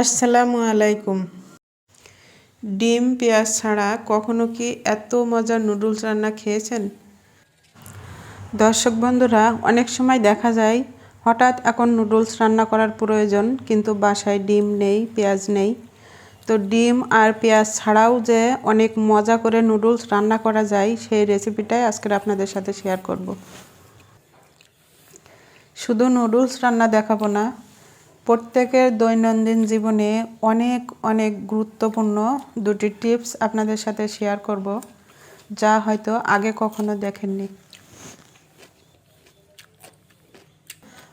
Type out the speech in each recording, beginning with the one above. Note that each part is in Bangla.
আসসালামু আলাইকুম। ডিম, পেঁয়াজ ছাড়া কখনো কি এত মজার নুডলস রান্না খেয়েছেন? দর্শক বন্ধুরা, অনেক সময় দেখা যায়, হঠাৎ এখন নুডলস রান্না করার প্রয়োজন, কিন্তু বাসায় ডিম নেই, পেঁয়াজ নেই। তো ডিম আর পেঁয়াজ ছাড়াও যে অনেক মজা করে নুডলস রান্না করা যায়, সেই রেসিপিটাই আজকের আপনাদের সাথে শেয়ার করব। শুধু নুডলস রান্না দেখাবো না প্রত্যেকের দৈনন্দিন জীবনে অনেক অনেক গুরুত্বপূর্ণ দুটি টিপস আপনাদের সাথে শেয়ার করব, যা হয়তো আগে কখনো দেখেননি।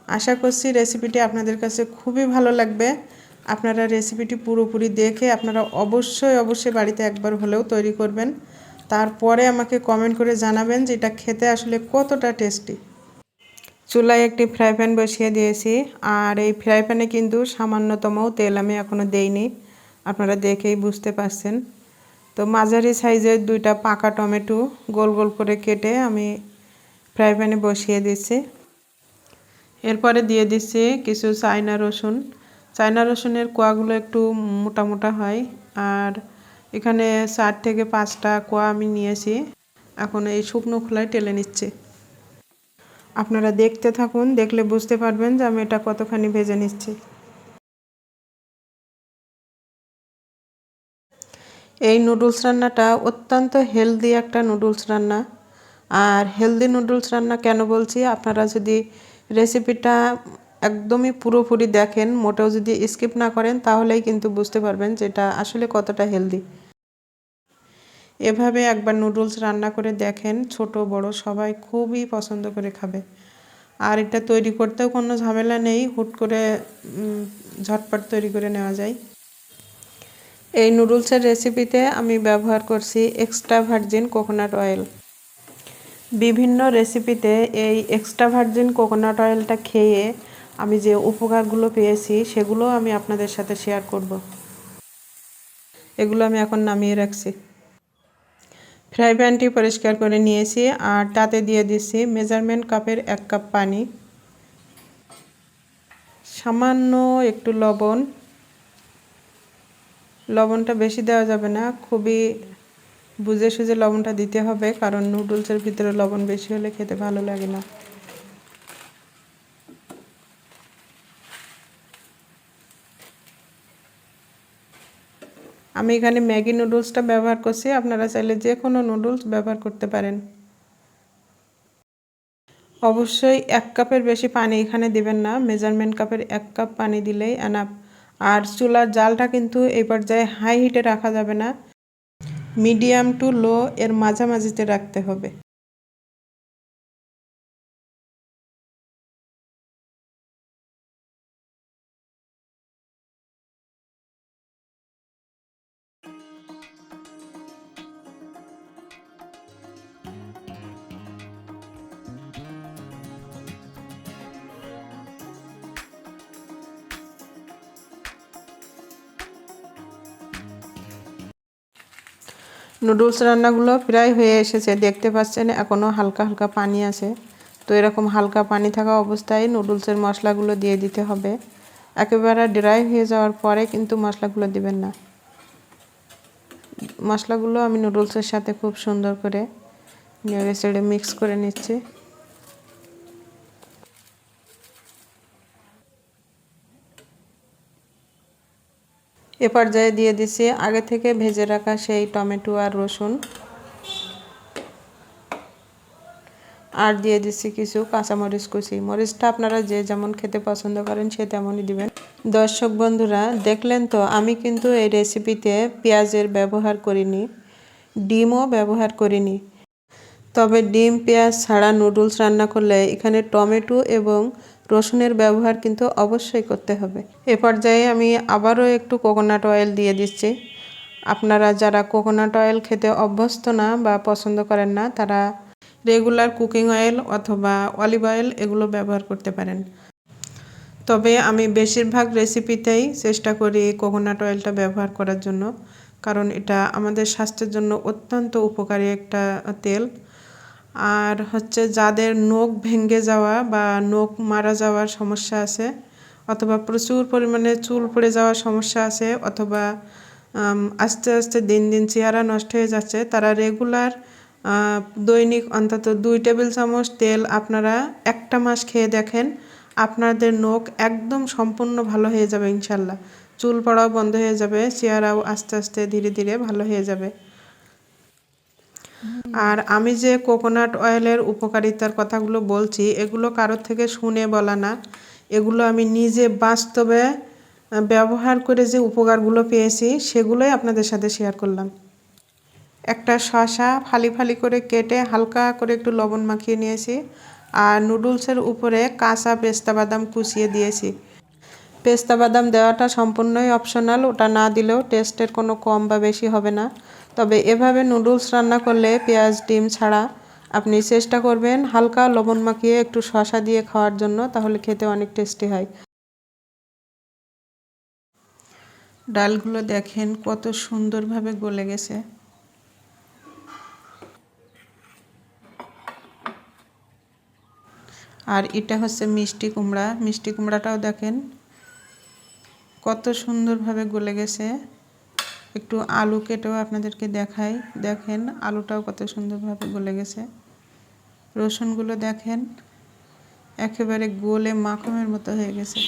আশা করছি রেসিপিটি আপনাদের কাছে খুবই ভালো লাগবে। আপনারা রেসিপিটি পুরোপুরি দেখে আপনারা অবশ্যই অবশ্যই বাড়িতে একবার হলেও তৈরি করবেন। তারপরে আমাকে কমেন্ট করে জানাবেন যে এটা খেতে আসলে কতটা টেস্টি। চুলায় একটি ফ্রাই প্যান বসিয়ে দিয়েছি। আর এই ফ্রাই প্যানে কিন্তু সামান্যতমও তেল আমি এখনও দেইনি। আপনারা দেখেই বুঝতে পারছেন। তো মাঝারি সাইজের দুইটা পাকা টমেটো গোল গোল করে কেটে আমি ফ্রাই প্যানে বসিয়ে দিচ্ছি। এরপরে দিয়ে দিচ্ছি কিছু চায়না রসুন। চায়না রসুনের কোয়াগুলো একটু মোটা মোটা হয়। আর এখানে চার থেকে পাঁচটা কোয়া আমি নিয়েছি। এখন এই শুকনো খোলায় টেলে নিচ্ছি। আপনারা দেখতে থাকুন, দেখলে বুঝতে পারবেন যে আমি এটা কতখানি ভেজে নিচ্ছি। এই নুডলস রান্নাটা অত্যন্ত হেলদি একটা নুডলস রান্না। আর হেলদি নুডলস রান্না কেন বলছি? আপনারা যদি রেসিপিটা একদমই পুরোপুরি দেখেন, মোটেও যদি স্কিপ না করেন, তাহলেই কিন্তু বুঝতে পারবেন যে এটা আসলে কতটা হেলদি। এভাবে একবার নুডলস রান্না করে দেখেন, ছোট, বড়, সবাই খুবই পছন্দ করে খাবে। আর এটা তৈরি করতেও কোনো ঝামেলা নেই, হুট করে ঝটপট তৈরি করে নেওয়া যায়। এই নুডলসের রেসিপিতে আমি ব্যবহার করছি এক্সট্রা ভার্জিন কোকোনাট অয়েল। বিভিন্ন রেসিপিতে এই এক্সট্রা ভার্জিন কোকোনাট অয়েলটা খেয়ে আমি যে উপকারগুলো পেয়েছি, সেগুলো আমি আপনাদের সাথে শেয়ার করব। এগুলো আমি এখন নামিয়ে রাখছি। ফ্রাই প্যানটি পরিষ্কার করে নিয়েছি আর তাতে দিয়ে দিচ্ছি মেজারমেন্ট কাপের এক কাপ পানি। সামান্য একটু লবণ। লবণটা বেশি দেওয়া যাবে না, খুবই বুঝে সুঝে লবণটা দিতে হবে, কারণ নুডলসের ভিতরে লবণ বেশি হলে খেতে ভালো লাগে না। আমি এখানে ম্যাগি নুডলসটা ব্যবহার করছি, আপনারা চাইলে যে কোনো নুডলস ব্যবহার করতে পারেন। অবশ্যই এক কাপের বেশি পানি এখানে দেবেন না, মেজারমেন্ট কাপের এক কাপ পানি দিলেই আনা আর চুলার জালটা কিন্তু এই পর্যায়ে হাই হিটে রাখা যাবে না। মিডিয়াম টু লো এর মাঝামাঝিতে রাখতে হবে। নুডলস রান্নাগুলো প্রায় হয়ে এসেছে, দেখতে পাচ্ছেন এখনও হালকা হালকা পানি আছে। তো এরকম হালকা পানি থাকা অবস্থায় নুডলসের মশলাগুলো দিয়ে দিতে হবে। একেবারে ড্রাই হয়ে যাওয়ার পরে কিন্তু মশলাগুলো দিবেন না। মশলাগুলো আমি নুডলসের সাথে খুব সুন্দর করে নেড়ে চেড়ে মিক্স করে নিচ্ছি। এ পর্যায়ে দিয়ে দিচ্ছি আগে থেকে ভেজে রাখা সেই টমেটো আর রসুন। আর দিয়ে দিচ্ছি কিছু কাঁচামরিচ কুচি। মরিচটা আপনারা যে যেমন খেতে পছন্দ করেন সে তেমনই দিবেন। দর্শক বন্ধুরা, দেখলেন তো, আমি কিন্তু এই রেসিপিতে পেঁয়াজের ব্যবহার করিনি, ডিমও ব্যবহার করিনি। তবে ডিম, পেঁয়াজ ছাড়া নুডলস রান্না করলে এখানে টমেটো এবং রসুনের ব্যবহার কিন্তু অবশ্যই করতে হবে। এ পর্যায়ে আমি আবারও একটু কোকোনাট অয়েল দিয়ে দিচ্ছি। আপনারা যারা কোকোনাট অয়েল খেতে অভ্যস্ত না বা পছন্দ করেন না, তারা রেগুলার কুকিং অয়েল অথবা অলিভ অয়েল এগুলো ব্যবহার করতে পারেন। তবে আমি বেশিরভাগ রেসিপিতেই চেষ্টা করি কোকোনাট অয়েলটা ব্যবহার করার জন্য, কারণ এটা আমাদের স্বাস্থ্যের জন্য অত্যন্ত উপকারী একটা তেল। আর হচ্ছে যাদের নখ ভেঙে যাওয়া বা নখ মারা যাওয়ার সমস্যা আছে, অথবা প্রচুর পরিমাণে চুল পড়ে যাওয়ার সমস্যা আছে, অথবা আস্তে আস্তে দিন দিন চেহারা নষ্ট হয়ে যাচ্ছে, তারা রেগুলার দৈনিক অন্তত দুই টেবিল চামচ তেল আপনারা একটা মাস খেয়ে দেখেন, আপনাদের নখ একদম সম্পূর্ণ ভালো হয়ে যাবে ইনশাল্লাহ। চুল পড়াও বন্ধ হয়ে যাবে, চেহারাও আস্তে আস্তে ধীরে ধীরে ভালো হয়ে যাবে। আর আমি যে কোকোনাট অয়েলের উপকারিতার কথাগুলো বলছি, এগুলো কারোর থেকে শুনে বলা না। এগুলো আমি নিজে বাস্তবে ব্যবহার করে যে উপকারগুলো পেয়েছি, সেগুলোই আপনাদের সাথে শেয়ার করলাম। একটা শসা ফালি ফালি করে কেটে হালকা করে একটু লবণ মাখিয়ে নিয়েছি আর নুডলসের উপরে কাঁচা পেস্তা বাদাম কুচিয়ে দিয়েছি। পেস্তা বাদাম দেওয়াটা সম্পূর্ণই অপশনাল ওটা না দিলেও টেস্টের কোনো কম বা বেশি হবে না। তবে এভাবে নুডলস রান্না করলে পেঁয়াজ, ডিম ছাড়া আপনি চেষ্টা করবেন হালকা লবণ মাখিয়ে একটু শসা দিয়ে খাওয়ার জন্য, তাহলে খেতে অনেক টেস্টি হয়। ডালগুলো দেখেন কত সুন্দরভাবে গলে গেছে। আর এটা হচ্ছে মিষ্টি কুমড়া। মিষ্টি কুমড়াটাও দেখেন কত সুন্দরভাবে গলে গেছে। একটু আলু কেটেও আপনাদেরকে দেখাই। দেখেন, আলুটাও কত সুন্দরভাবে গলে গেছে। রসুনগুলো দেখেন, একেবারে গোলে মাখনের মতো হয়ে গেছে।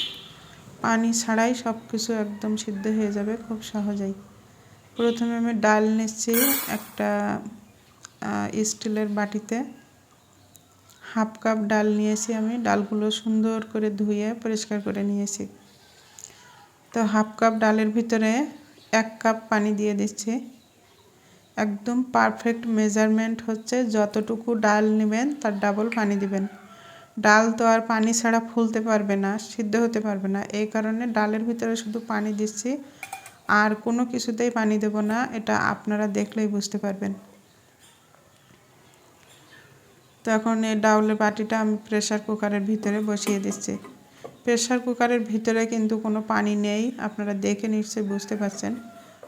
পানি ছাড়াই সব কিছু একদম সিদ্ধ হয়ে যাবে খুব সহজেই। প্রথমে আমি ডাল নিচ্ছি একটা স্টিলের বাটিতে। হাফ কাপ ডাল নিয়েছি আমি। ডালগুলো সুন্দর করে ধুয়ে পরিষ্কার করে নিয়েছি। তো হাফ কাপ ডালের ভিতরে এক কাপ পানি দিয়ে দিচ্ছি। একদম পারফেক্ট মেজারমেন্ট হচ্ছে, যতটুকু ডাল নেবেন তার ডাবল পানি দিবেন। ডাল তো আর পানি ছাড়া ফুলতে পারবে না, সিদ্ধ হতে পারবে না। এই কারণে ডালের ভিতরে শুধু পানি দিচ্ছি, আর কোনো কিছুতেই পানি দেব না, এটা আপনারা দেখলেই বুঝতে পারবেন। তো এখন এই ডাউলের বাটিটা আমি প্রেসার কুকারের ভিতরে বসিয়ে দিচ্ছি। প্রেসার কুকারের ভিতরে কিন্তু কোনো পানি নেই। আপনারা দেখে নিশ্চয়ই বুঝতে পারছেন।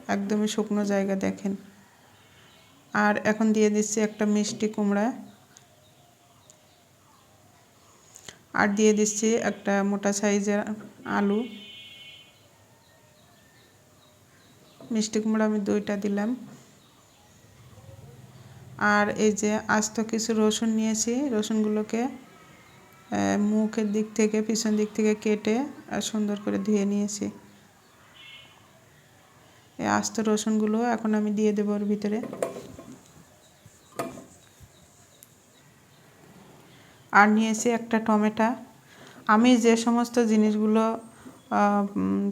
একদমই শুকনো জায়গা দেখেন। আর এখন দিয়ে দিচ্ছি একটা মিষ্টি কুমড়া। আর দিয়ে দিচ্ছি একটা মোটা সাইজের আলু। মিষ্টি কুমড়া আমি দুইটা দিলাম। আর এই যে আস্ত কিছু রসুন নিয়েছি। রসুনগুলোকে মুখের দিক থেকে, পিছন দিক থেকে কেটে আর সুন্দর করে ধুয়ে নিয়েছি। এই আস্ত রসুনগুলো এখন আমি দিয়ে দেবো ওর ভিতরে। আর নিয়েছি একটা টমেটো। আমি যে সমস্ত জিনিসগুলো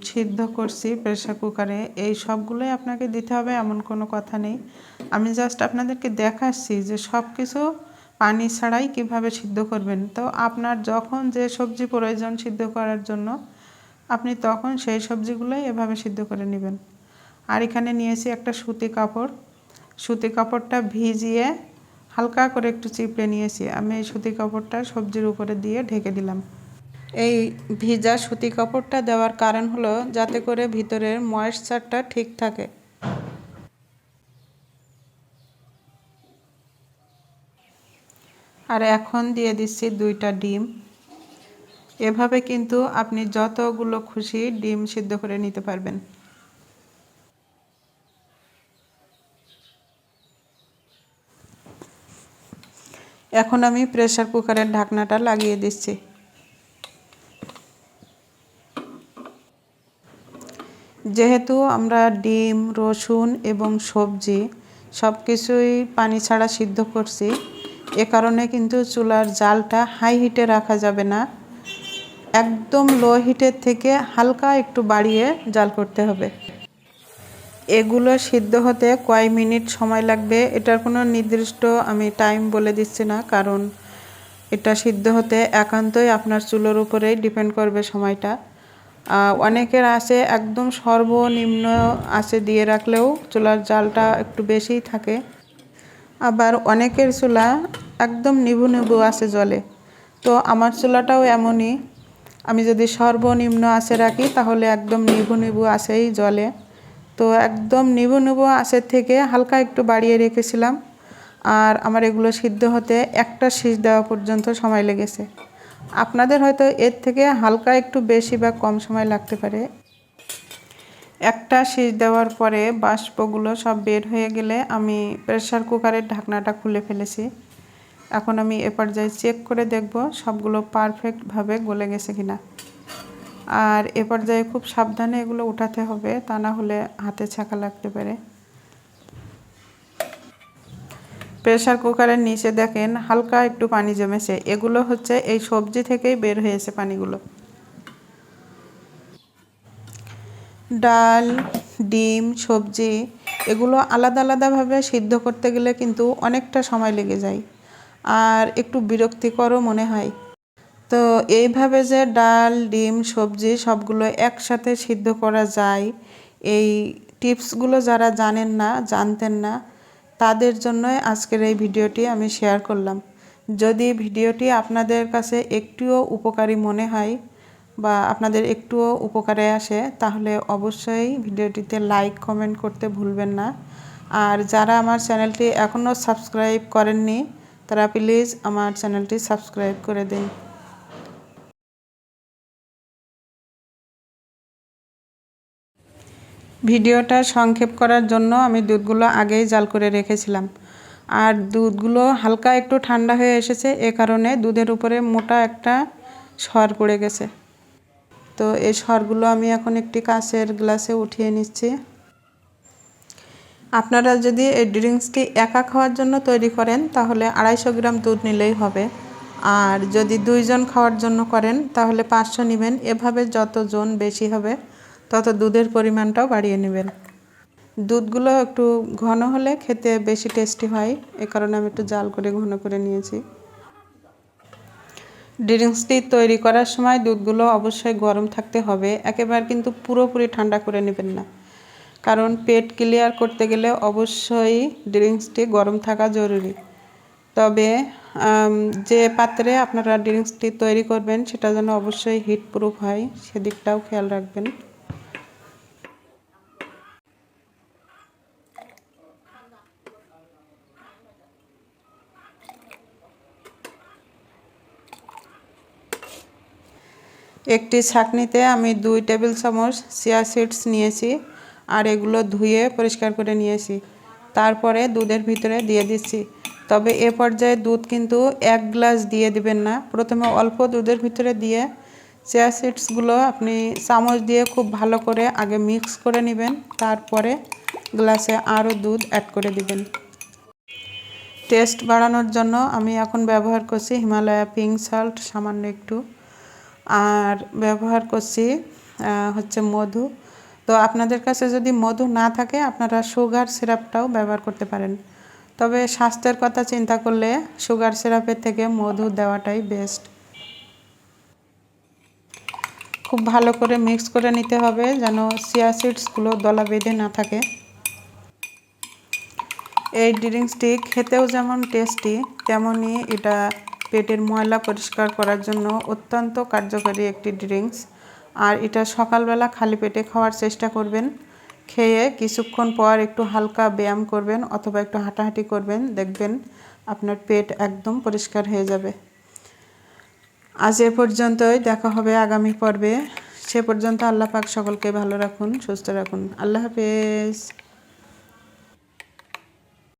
সিদ্ধ করছি প্রেসার কুকারে, এই সবগুলোই আপনাকে দিতে হবে, এমন কোনো কথা নেই। আমি জাস্ট আপনাদেরকে দেখাচ্ছি যে সব কিছু পানি ছাড়াই কীভাবে সিদ্ধ করবেন? তো আপনার যখন যে সবজি প্রয়োজন সিদ্ধ করার জন্য, আপনি তখন সেই সবজিগুলোই এভাবে সিদ্ধ করে নেবেন। আর এখানে নিয়েছি একটা সুতি কাপড়। সুতি কাপড়টা ভিজিয়ে হালকা করে একটু চিপড়ে নিয়েছি। আমি এই সুতি কাপড়টা সবজির উপরে দিয়ে ঢেকে দিলাম। এই ভিজা সুতি কাপড়টা দেওয়ার কারণ হলো যাতে করে ভিতরের ময়েশ্চারটা ঠিক থাকে। আর এখন দিয়ে দিচ্ছি দুইটা ডিম। এভাবে কিন্তু আপনি যতগুলো খুশি ডিম সিদ্ধ করে নিতে পারবেন। এখন আমি প্রেসার কুকারের ঢাকনাটা লাগিয়ে দিচ্ছি। যেহেতু আমরা ডিম, রসুন এবং সবজি সব কিছুই পানি ছাড়া সিদ্ধ করছি এ কারণে কিন্তু চুলার জালটা হাই হিটে রাখা যাবে না। একদম লো হিটের থেকে হালকা একটু বাড়িয়ে জাল করতে হবে। এগুলো সিদ্ধ হতে কয় মিনিট সময় লাগবে এটার কোনো নির্দিষ্ট আমি টাইম বলে দিচ্ছি না, কারণ এটা সিদ্ধ হতে একান্তই আপনার চুলোর উপরেই ডিপেন্ড করবে সময়টা। অনেকের আছে একদম সর্বনিম্ন আছে দিয়ে রাখলেও চুলার জালটা একটু বেশিই থাকে। আবার অনেকের চুলা একদম নিভু নিভু আছে জলে। তো আমার চুলাটাও এমনই। আমি যদি সর্বনিম্ন আছে রাখি, তাহলে একদম নিভু নিভু আছেই জলে। তো একদম নিভু নিভু আঁচের থেকে হালকা একটু বাড়িয়ে রেখেছিলাম। আর আমার এগুলো সিদ্ধ হতে একটা শীষ দেওয়া পর্যন্ত সময় লেগেছে। আপনাদের হয়তো এর থেকে হালকা একটু বেশি বা কম সময় লাগতে পারে। একটা সিজ দেওয়ার পরে বাষ্পগুলো সব বের হয়ে গেলে আমি প্রেসার কুকারের ঢাকনাটা খুলে ফেলেছি। এখন আমি এ পর্যায়ে চেক করে দেখব সবগুলো পারফেক্টভাবে গলে গেছে কিনা। আর এ পর্যায়ে খুব সাবধানে এগুলো উঠাতে হবে, তা না হলে হাতে ছাকা লাগতে পারে। প্রেসার কুকারের নিচে দেখেন হালকা একটু পানি জমেছে। এগুলো হচ্ছে এই সবজি থেকেই বের হয়েছে পানিগুলো। ডাল, ডিম, সবজি, এগুলো আলাদা আলাদাভাবে সিদ্ধ করতে গেলে কিন্তু অনেকটা সময় লেগে যায়। আর একটু বিরক্তিকরও মনে হয়। তো এইভাবে যে ডাল, ডিম, সবজি সবগুলো একসাথে সিদ্ধ করা যায়, এই টিপসগুলো যারা জানেন না, জানতেন না, তাদের জন্যই আজকের এই ভিডিওটি আমি শেয়ার করলাম। যদি ভিডিওটি আপনাদের কাছে একটুও উপকারী মনে হয় বা আপনাদের একটুও উপকারে আসে, তাহলে অবশ্যই ভিডিওটিতে লাইক কমেন্ট করতে ভুলবেন না। আর যারা আমার চ্যানেলটি এখনও সাবস্ক্রাইব করেননি, তারা প্লিজ আমার চ্যানেলটি সাবস্ক্রাইব করে দিন। ভিডিওটা সংক্ষেপ করার জন্য আমি দুধগুলো আগেই জাল করে রেখেছিলাম। আর দুধগুলো হালকা একটু ঠান্ডা হয়ে এসেছে, এ কারণে দুধের উপরে মোটা একটা সর পড়ে গেছে। তো এই সরগুলো আমি এখন একটি কাঁচের গ্লাসে উঠিয়ে নিচ্ছি। আপনারা যদি এই ড্রিঙ্কসটি একা খাওয়ার জন্য তৈরি করেন, তাহলে আড়াইশো গ্রাম দুধ নিলেই হবে। আর যদি দুইজন খাওয়ার জন্য করেন, তাহলে পাঁচশো নেবেন। এভাবে যত জন বেশি হবে, তত দুধের পরিমাণটাও বাড়িয়ে নেবেন। দুধগুলো একটু ঘন হলে খেতে বেশি টেস্টি হয়। এ কারণে আমি একটু জাল করে ঘন করে নিয়েছি। ড্রিঙ্কসটি তৈরি করার সময় দুধগুলো অবশ্যই গরম থাকতে হবে, একেবারে কিন্তু পুরোপুরি ঠান্ডা করে নেবেন না। কারণ পেট ক্লিয়ার করতে গেলে অবশ্যই ড্রিঙ্কসটি গরম থাকা জরুরি। তবে যে পাত্রে আপনারা ড্রিঙ্কসটি তৈরি করবেন, সেটা যেন অবশ্যই হিট প্রুফ হয়, সেদিকটাও খেয়াল রাখবেন। একটি ছাকনিতে আমি দুই টেবিল চামচ চিয়া সিডস নিয়েছি আর এগুলো ধুয়ে পরিষ্কার করে নিয়েছি। তারপরে দুধের ভিতরে দিয়ে দিচ্ছি। তবে এ পর্যায়ে দুধ কিন্তু এক গ্লাস দিয়ে দিবেন না। প্রথমে অল্প দুধের ভিতরে দিয়ে চিয়া সিডসগুলো আপনি চামচ দিয়ে খুব ভালো করে আগে মিক্স করে নেবেন। তারপরে গ্লাসে আরও দুধ অ্যাড করে দিবেন। টেস্ট বাড়ানোর জন্য আমি এখন ব্যবহার করছি হিমালয়া পিঙ্ক সল্ট, সামান্য একটু। আর ব্যবহার করছি হচ্ছে মধু। তো আপনাদের কাছে যদি মধু না থাকে, আপনারা সুগার সিরাপটাও ব্যবহার করতে পারেন। তবে স্বাস্থ্যের কথা চিন্তা করলে সুগার সিরাপের থেকে মধু দেওয়াটাই বেস্ট। খুব ভালো করে মিক্স করে নিতে হবে, যেন সিয়া সিডসগুলো দলা বেঁধে না থাকে। এই ড্রিঙ্কসটি খেতেও যেমন টেস্টি তেমনই এটা পেটের ময়লা পরিষ্কার করার জন্য অত্যন্ত কার্যকরী একটি ড্রিঙ্কস। আর এটা সকালবেলা খালি পেটে খাওয়ার চেষ্টা করবেন। খেয়ে কিছুক্ষণ পর একটু হালকা ব্যায়াম করবেন অথবা একটু হাঁটাহাঁটি করবেন। দেখবেন আপনার পেট একদম পরিষ্কার হয়ে যাবে। আজ এ পর্যন্তই। দেখা হবে আগামী পর্বে। সে পর্যন্ত আল্লাহ পাক সকলকে ভালো রাখুন, সুস্থ রাখুন। আল্লাহ হাফেজ।